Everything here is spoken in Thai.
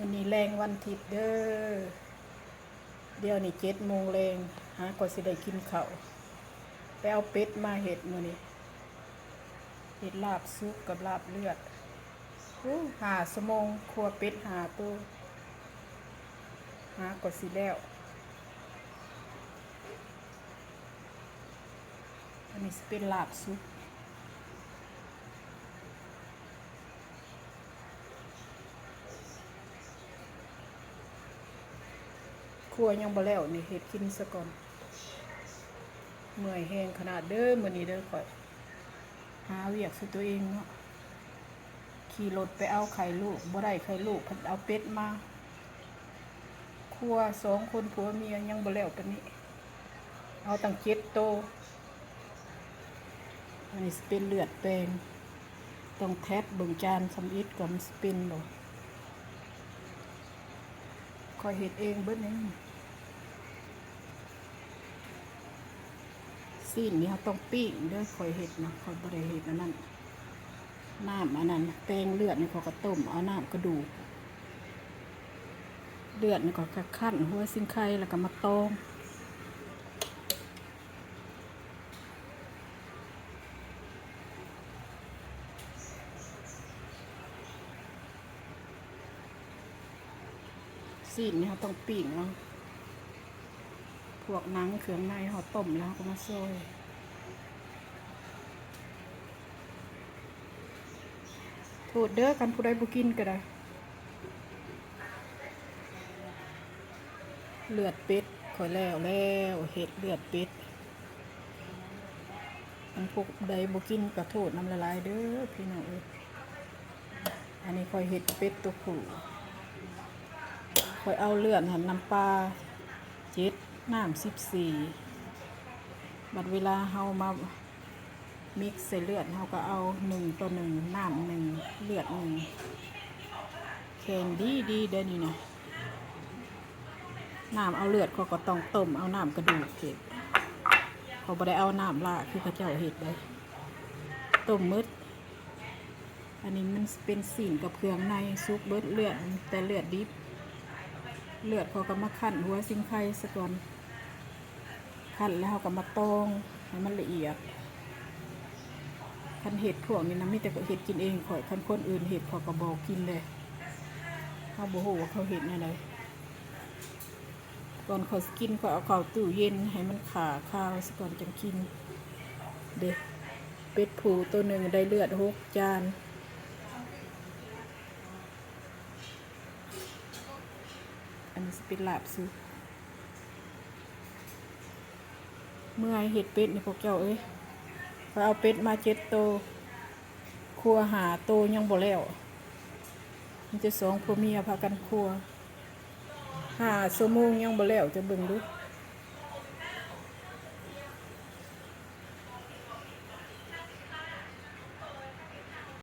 วันนี้แรงวันทิตย์เด้อ เดี๋ยวนี่เจ็ดโมงแรงหากว่าสิได้กินเข้าไปเอาเป็ดมาเห็ดมือนี้เห็ดลาบซุปกับลาบเลือดอหาสมองครัวเป็ดหาตัวหากว่าสิแล้วอันนี้เป็นลาบซุป รัวยังบ่แล้วนี่เฮ็ดกินซะก่อน เมื่อยแหงขนาดเด้อมื้อนี้เด้อข่อย หาเวียกสิตัวเองเนาะ ขี่รถไปเอาไข่ลูกบ่ได้ไข่ลูกเพิ่นเอาเป็ดมาครัวสองคนผัวเมียยังบ่แล้วปานนี้ เอาตั้งเจ็ดโต อันนี้สเป็นเลือดแปลงต้องแทบเบิ่งจานสำอิดก่อนมันสิเป็นบ่คอยเฮ็ดเองเบิดนี่ ซีนนี่เขาต้องปิ้งเด้อคอยเห็ดนะคอยบริเห็ดอันนั้นน้ำอันนั้นแปลงเลือดนี่เขาก็ต้มเอาน้ำกระดูกเลือดนี่ก็ขั้นหัวซิงไข่แล้วก็มาต้มซีนนี่เขาต้องปิ้งเอาะ พวกนังเครื่องในเขาต้มแล้วก็มาซอยโทษเด้อกันผู้ใดบุกินก็ได้ เลือดเป็ดขอยแล้วแล้วเห็ดเลือดเป็ดอันพวกใดบุกินก็โทษน้ำละลายเด้อพี่น้องเอ้ยอันนี้คอยเห็ดเป็ดตัวผู้คอยเอาเลือดหันน้ำปลาเจ็ด น้ำสิบสี่บัดเวลาเฮามามิกซ์ใส่เลือดเฮาก็เอาหนึ่งต่อหนึ่งน้ำหนึ่งเลือดหนึ่งแข็งดีดีเด้อนี่นะน้ำเอาเลือดเขาก็ต้องต้มเอาน้ำกระดูกเห็ดเขาบ่ได้เอาน้ำละคือเขาเจ้าเห็ดเลยต้มมืดอันนี้มันเป็นสิ่งกับเครื่องในซุปเบิดเลือดแต่เลือดดิบเลือดเขาก็มาคั่นหัวซิงไข่สะก่อน คั่นแล้วเขาก็มาตองให้มันละเอียดคันเห็ดพวกนี้นะไมีแต่เห็ดกินเองข่อยคันคนอื่นเห็ดเขาก็บอกกินเลยเขาบอกว่าเขาเห็ดอะไรก่อนเขาสกินเขาเอาเข้าตู้เย็นให้มันขาข้าวสก่อนจังกิน เด็กเป็ดผูตัวหนึ่งได้เลือดหกจานอันนี้สิเป็นลาบซุป เมื่อเห็ดเป็ดนี่พวกเจ้าเอ้ยไปเอาเป็ดมาเจ็ดโตครัวหาโตยังบ่แล้วมันจะสองพ่อเมียพากันครัวหาสมงยังบ่แล้วจะเบิ่งดู